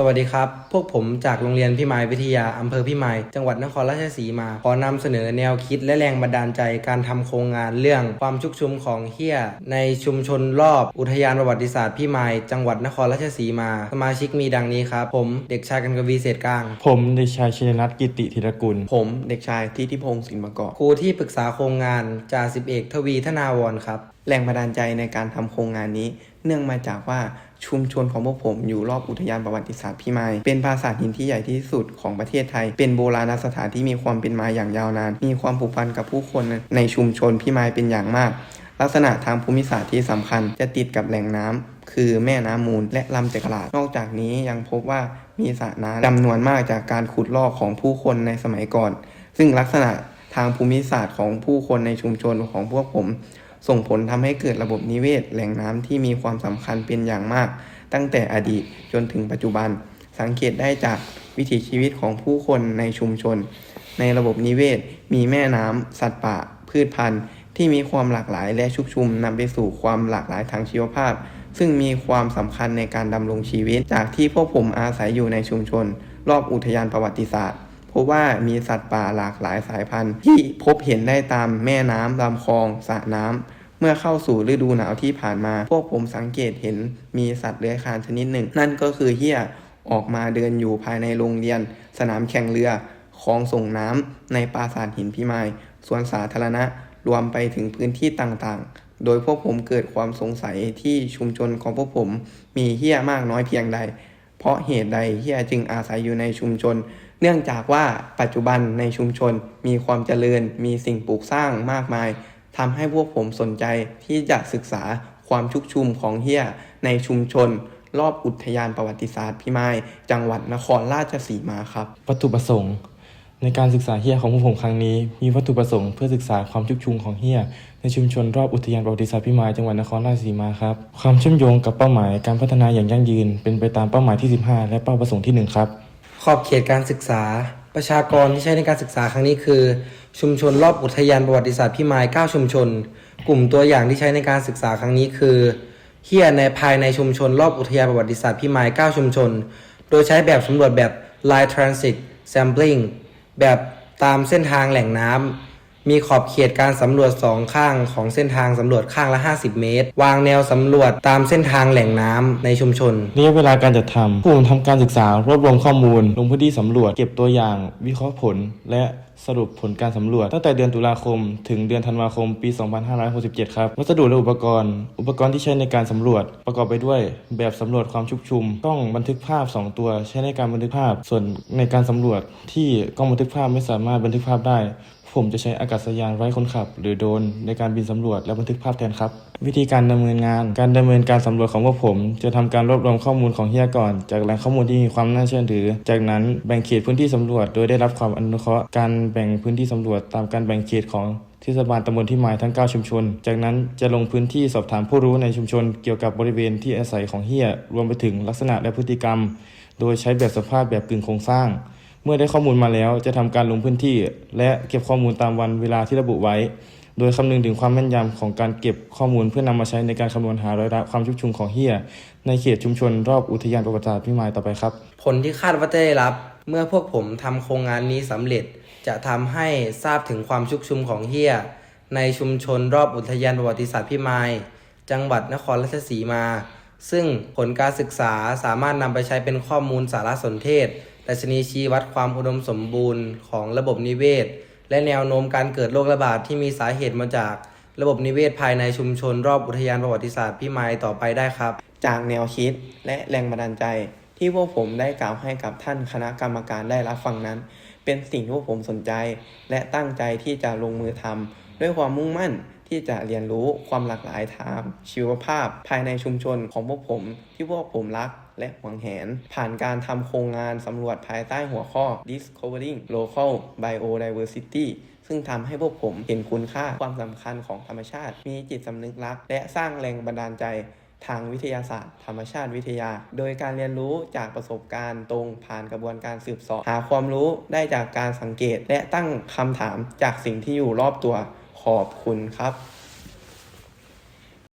สวัสดีครับ พวกผมจากโรงเรียนพิมายวิทยา อำเภอพิมาย จังหวัดนครราชสีมา ขอนำเสนอแนวคิดและแรงบันดาลใจการทำโครงงานเรื่องความชุกชุมของเฮียในชุมชนรอบอุทยานประวัติศาสตร์พิมาย จังหวัดนครราชสีมา สมาชิกมีดังนี้ครับ ผมเด็กชายกันกวีเศษกลาง ผมเด็กชายชินนัทกิติธีรกุล ผมเด็กชายทิติพงศ์สินมกอบครูที่ปรึกษาโครงงานจ่าสิบเอกทวีธนาวรครับ แรงบันดาลใจในการทำโครงงานนี้ เนื่องมาจากว่า ชุมชนของพวกผมอยู่รอบอุทยานประวัติศาสตร์พิมาย เป็นปราสาทหินที่ใหญ่ที่สุดของประเทศไทย เป็นโบราณสถานที่มีความเป็นมาอย่างยาวนาน มีความผูกพันกับผู้คนในชุมชนพิมายเป็นอย่างมาก ลักษณะทางภูมิศาสตร์ที่สำคัญจะติดกับแหล่งน้ำคือแม่น้ำมูลและลำจักราด นอกจากนี้ยังพบว่ามีสระน้ำจำนวนมากจากการขุดลอกของผู้คนในสมัยก่อน ซึ่งลักษณะ ทางภูมิศาสตร์ของผู้คนในชุมชนของพวกผม ส่งผลทำให้เกิดระบบนิเวศ แหล่งน้ำที่มีความสำคัญเป็นอย่างมาก ตั้งแต่อดีตจนถึงปัจจุบัน สังเกตได้จากวิถีชีวิตของผู้คนในชุมชน ในระบบนิเวศ มีแม่น้ำสัตว์ป่า พืชพันธุ์ ที่มีความหลากหลายและชุกชุมนำไปสู่ความหลากหลายทางชีวภาพ ซึ่งมีความสำคัญในการดำรงชีวิต จากที่พวกผมอาศัยอยู่ในชุมชน รอบอุทยานประวัติศาสตร์ พบว่ามีสัตว์ป่าหลากหลายสายพันธุ์ ที่พบเห็นได้ตามแม่น้ำลำคลองสระน้ำเมื่อเข้าสู่ฤดูหนาวที่ผ่านมา พวกผมสังเกตเห็นมีสัตว์เลื้อยคลานชนิดหนึ่ง นั่นก็คือเฮียออกมาเดินอยู่ภายในโรงเรียน สนามแข่งเรือคลองส่งน้ำในปราสาทหินพิมายสวนสาธารณะรวมไปถึงพื้นที่ต่างๆ โดยพวกผมเกิดความสงสัยที่ชุมชนของพวกผมมีเฮียมากน้อยเพียงใด เพราะเหตุใดเฮียจึงอาศัยอยู่ในชุมชน เนื่องจากว่าปัจจุบันในชุมชนมีความเจริญ มีสิ่งปลูกสร้างมากมายทำให้พวกผมสนใจที่จะศึกษาความชุกชุมของเฮียในชุมชน รอบอุทยานประวัติศาสตร์พิมาย จังหวัดนครราชสีมาครับ วัตถุประสงค์ ในการศึกษาเฮียของพวกผมครั้งนี้ มีวัตถุประสงค์เพื่อศึกษาความชุกชุมของเฮียในชุมชนรอบอุทยานประวัติศาสตร์พิมายจังหวัดนครราชสีมาครับความเชื่อมโยงกับเป้าหมายการพัฒนาอย่างยั่งยืน เป็นไปตามเป้าหมายที่ 15 และเป้าประสงค์ที่ 1 ครับ ขอบเขตการศึกษา ประชากรที่ใช้ในการศึกษาครั้งนี้คือ ชุมชนรอบอุทยานประวัติศาสตร์พิมาย 9 ชุมชน กลุ่มตัวอย่างที่ใช้ในการศึกษาครั้งนี้คือเฮียในภายในชุมชนรอบอุทยานประวัติศาสตร์พิมาย 9 ชุมชน โดยใช้แบบสำรวจแบบ Line Transit Sampling แบบตามเส้นทางแหล่งน้ำ มีขอบเขตการสำรวจสองข้างของเส้นทางสำรวจข้างละ 50 เมตร วางแนวสำรวจตามเส้นทางแหล่งน้ำในชุมชน ระยะเวลาการจัดทำผู้ทำการศึกษารวบรวมข้อมูล ลงพื้นที่สำรวจ เก็บตัวอย่าง วิเคราะห์ผล และ สรุปผลการสำรวจ ตั้งแต่เดือนตุลาคม ถึงเดือนธันวาคมปี 2567 ครับ วัสดุและอุปกรณ์ อุปกรณ์ที่ใช้ในการสำรวจ ประกอบไปด้วยแบบสำรวจความชุกชุม กล้องบันทึกภาพ 2 ตัวใช้ในการบันทึกภาพ ส่วนในการสำรวจที่กล้องบันทึกภาพไม่สามารถบันทึกภาพได้ ผมจะใช้อากาศยานไร้คนขับ หรือโดรนในการบินสำรวจและบันทึกภาพแทนครับ วิธีการดำเนินงาน การดำเนินการสำรวจของพวกผม จะทำการรวบรวมข้อมูลของเฮียก่อน จากแหล่งข้อมูลที่มีความน่าเชื่อถือ จากนั้นแบ่งเขตพื้นที่สำรวจ โดยได้รับความอนุเคราะห์การแบ่งพื้นที่สำรวจตามการแบ่งเขตของเทศบาลตำบลที่หมายทั้ง 9 ชุมชน จากนั้นจะลงพื้นที่สอบถามผู้รู้ในชุมชน เกี่ยวกับบริเวณที่อาศัยของเฮียรวมไปถึงลักษณะและพฤติกรรม โดยใช้แบบสภาพแบบกึ่งโครงสร้าง เมื่อได้ข้อมูลมาแล้วจะทำการลงพื้นที่ และเก็บข้อมูลตามวันเวลาที่ระบุไว้ โดยคำนึงถึงความแม่นยำของการเก็บข้อมูลเพื่อนำมาใช้ในการคำนวณหาร้อยละความชุกชุมของเฮียในเขตชุมชนรอบอุทยานประวัติศาสตร์พิมายต่อไปครับ ผลที่คาดว่าจะได้รับ เมื่อพวกผมทำโครงงานนี้สำเร็จ จะทำให้ทราบถึงความชุกชุมของเฮียในชุมชนรอบอุทยานประวัติศาสตร์พิมายจังหวัดนครราชสีมา ซึ่งผลการศึกษาสามารถนำไปใช้เป็นข้อมูลสารสนเทศดัชนีชี้วัดความอุดมสมบูรณ์ของระบบนิเวศ และแนวโน้มการเกิดโรคระบาดที่มีสาเหตุมาจากระบบนิเวศภายในชุมชน รอบอุทยานประวัติศาสตร์พี่ไม้ต่อไปได้ครับ จากแนวคิดและแรงบันดาลใจ ที่พวกผมได้กล่าวให้กับท่านคณะกรรมการได้รับฟังนั้น เป็นสิ่งที่พวกผมสนใจ และตั้งใจที่จะลงมือทำด้วยความมุ่งมั่น ที่จะเรียนรู้ความหลากหลายทางชีวภาพ ภายในชุมชนของพวกผม ที่พวกผมรักและหวงแหน ผ่านการทำโครงงานสำรวจภายใต้หัวข้อ Discovering Local Biodiversity ซึ่งทำให้พวกผมเห็นคุณค่าความสำคัญของธรรมชาติ มีจิตสำนึกรัก และสร้างแรงบันดาลใจทางวิทยาศาสตร์ ธรรมชาติวิทยา โดยการเรียนรู้จากประสบการณ์ตรงผ่านกระบวนการสืบเสอบหาความรู้ได้จากการสังเกต และตั้งคำถามจากสิ่งที่อยู่รอบตัว ขอบคุณครับ